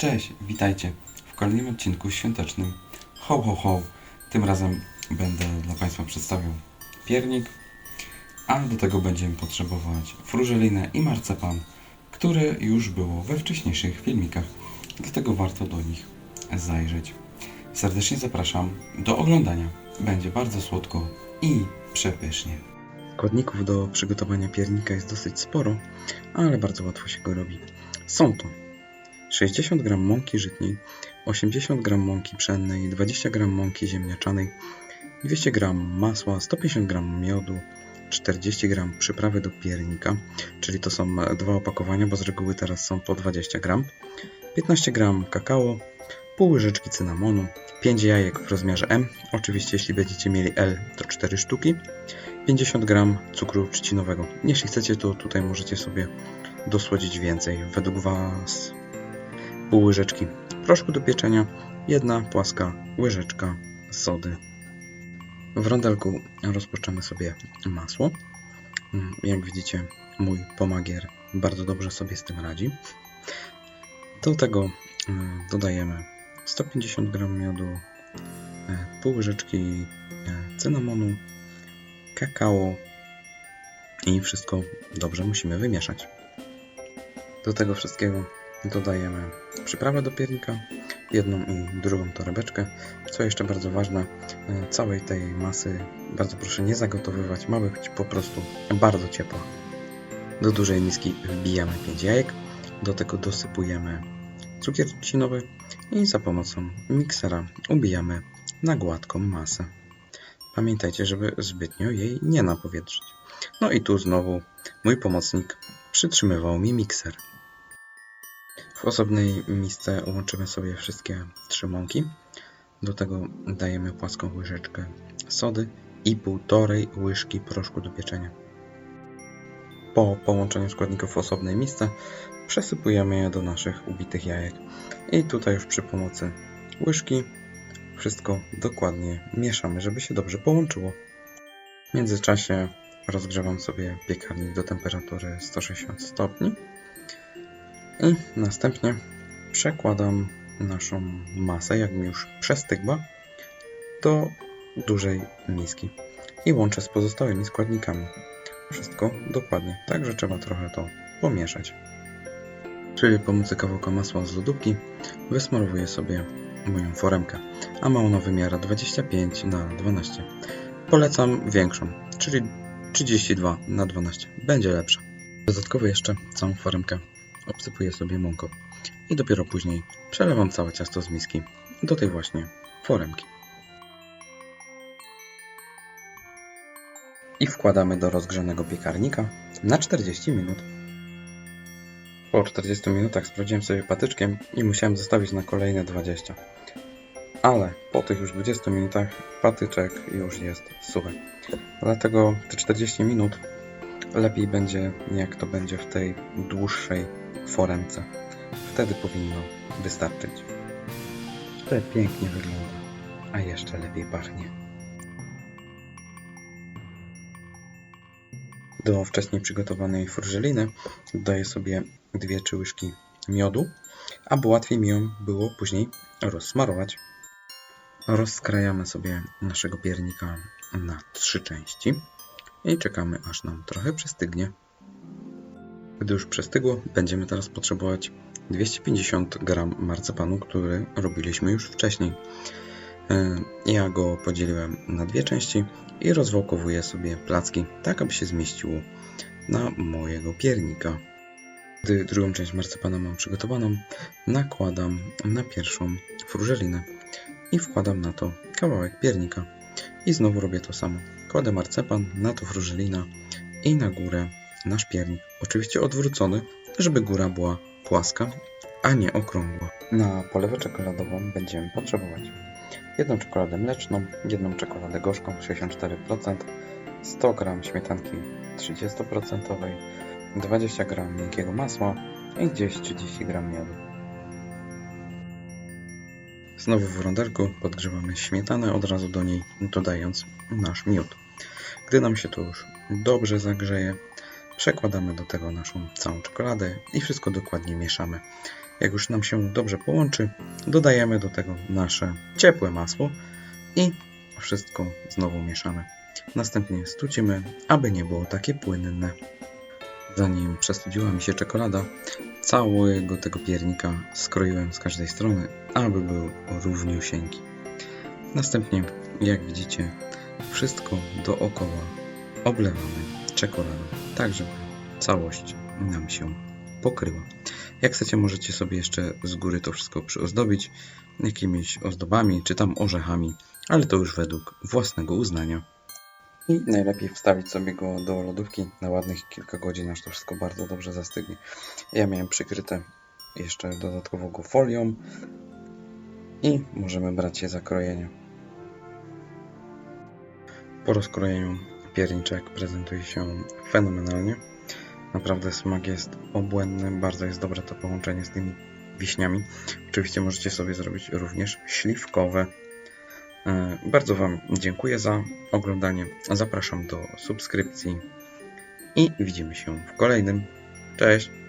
Cześć, witajcie w kolejnym odcinku świątecznym Ho Ho Ho. Tym razem będę dla Państwa przedstawiał piernik, a do tego będziemy potrzebować frużelinę i marcepan, które już było we wcześniejszych filmikach, dlatego warto do nich zajrzeć. Serdecznie zapraszam do oglądania. Będzie bardzo słodko i przepysznie. Składników do przygotowania piernika jest dosyć sporo, ale bardzo łatwo się go robi. Są to 60 g mąki żytniej, 80 g mąki pszennej, 20 g mąki ziemniaczanej, 200 g masła, 150 g miodu, 40 g przyprawy do piernika, czyli to są dwa opakowania, bo z reguły teraz są po 20 g, 15 g kakao, pół łyżeczki cynamonu, 5 jajek w rozmiarze M, oczywiście jeśli będziecie mieli L to 4 sztuki, 50 g cukru trzcinowego. Jeśli chcecie, to tutaj możecie sobie dosłodzić więcej, według Was pół łyżeczki proszku do pieczenia, jedna płaska łyżeczka sody. W rondelku rozpuszczamy sobie masło. Mm, Jak widzicie, mój pomagier bardzo dobrze sobie z tym radzi. Do tego mm, dodajemy 150 g miodu, e, pół łyżeczki e, cynamonu, kakao i wszystko dobrze musimy wymieszać. Do tego wszystkiego dodajemy przyprawę do piernika, jedną i drugą torebeczkę. Co jeszcze bardzo ważne, e, całej tej masy bardzo proszę nie zagotowywać, ma być po prostu bardzo ciepła. Do dużej miski wbijamy 5 jajek, do tego dosypujemy cukier trzcinowy i za pomocą miksera ubijamy na gładką masę. Pamiętajcie, żeby zbytnio jej nie napowietrzyć. No i tu znowu mój pomocnik przytrzymywał mi mikser. W osobnej misce łączymy sobie wszystkie trzy mąki. Do tego dajemy płaską łyżeczkę sody i półtorej łyżki proszku do pieczenia. Po połączeniu składników w osobnej misce przesypujemy je do naszych ubitych jajek. I tutaj już przy pomocy łyżki wszystko dokładnie mieszamy, żeby się dobrze połączyło. W międzyczasie rozgrzewam sobie piekarnik do temperatury 160 stopni. I następnie przekładam naszą masę, jak mi już przestygła, do dużej miski i łączę z pozostałymi składnikami. Wszystko dokładnie, także trzeba trochę to pomieszać. Przy pomocy kawałka masła z lodówki wysmarowuję sobie moją foremkę, a ma ona wymiar 25 na 12. Polecam większą, czyli 32 na 12. Będzie lepsza. Dodatkowo jeszcze całą foremkę obsypuję sobie mąką i dopiero później przelewam całe ciasto z miski do tej właśnie foremki. I wkładamy do rozgrzanego piekarnika na 40 minut. Po 40 minutach sprawdziłem sobie patyczkiem i musiałem zostawić na kolejne 20. Ale po tych już 20 minutach patyczek już jest suchy. Dlatego te 40 minut lepiej będzie jak to będzie w tej dłuższej foremce. Wtedy powinno wystarczyć. To pięknie wygląda, a jeszcze lepiej pachnie. Do wcześniej przygotowanej frużeliny dodaję sobie dwie trzy łyżki miodu, aby łatwiej mi ją było później rozsmarować. Rozkrajamy sobie naszego piernika na trzy części i czekamy aż nam trochę przestygnie. Gdy już przestygło, będziemy teraz potrzebować 250 g marcepanu, który robiliśmy już wcześniej. E, Ja go podzieliłem na dwie części i rozwałkowuję sobie placki, tak aby się zmieściło na mojego piernika. Gdy drugą część marcepana mam przygotowaną, nakładam na pierwszą frużelinę i wkładam na to kawałek piernika. I znowu robię to samo. Kładę marcepan, na to frużelina i na górę nasz piernik. Oczywiście odwrócony, żeby góra była płaska, a nie okrągła. Na polewę czekoladową będziemy potrzebować jedną czekoladę mleczną, jedną czekoladę gorzką 64%, 100 g śmietanki 30%, 20 g miękkiego masła i gdzieś 30 g miodu. Znowu w rondelku podgrzewamy śmietanę, od razu do niej dodając nasz miód. Gdy nam się to już dobrze zagrzeje, przekładamy do tego naszą całą czekoladę i wszystko dokładnie mieszamy. Jak już nam się dobrze połączy, dodajemy do tego nasze ciepłe masło i wszystko znowu mieszamy. Następnie studzimy, aby nie było takie płynne. Zanim przestudziła mi się czekolada, całego tego piernika skroiłem z każdej strony, aby był równiusieńki. Następnie, jak widzicie, wszystko dookoła oblewamy czekoladą, tak żeby całość nam się pokryła. Jak chcecie, możecie sobie jeszcze z góry to wszystko przyozdobić jakimiś ozdobami, czy tam orzechami, ale to już według własnego uznania. I najlepiej wstawić sobie go do lodówki na ładnych kilka godzin, aż to wszystko bardzo dobrze zastygnie. Ja miałem przykryte jeszcze dodatkowo go folią i możemy brać je za krojenie. Po rozkrojeniu pierniczek prezentuje się fenomenalnie. Naprawdę smak jest obłędny, bardzo jest dobre to połączenie z tymi wiśniami. Oczywiście możecie sobie zrobić również śliwkowe. E, Bardzo Wam dziękuję za oglądanie. Zapraszam do subskrypcji i widzimy się w kolejnym. Cześć!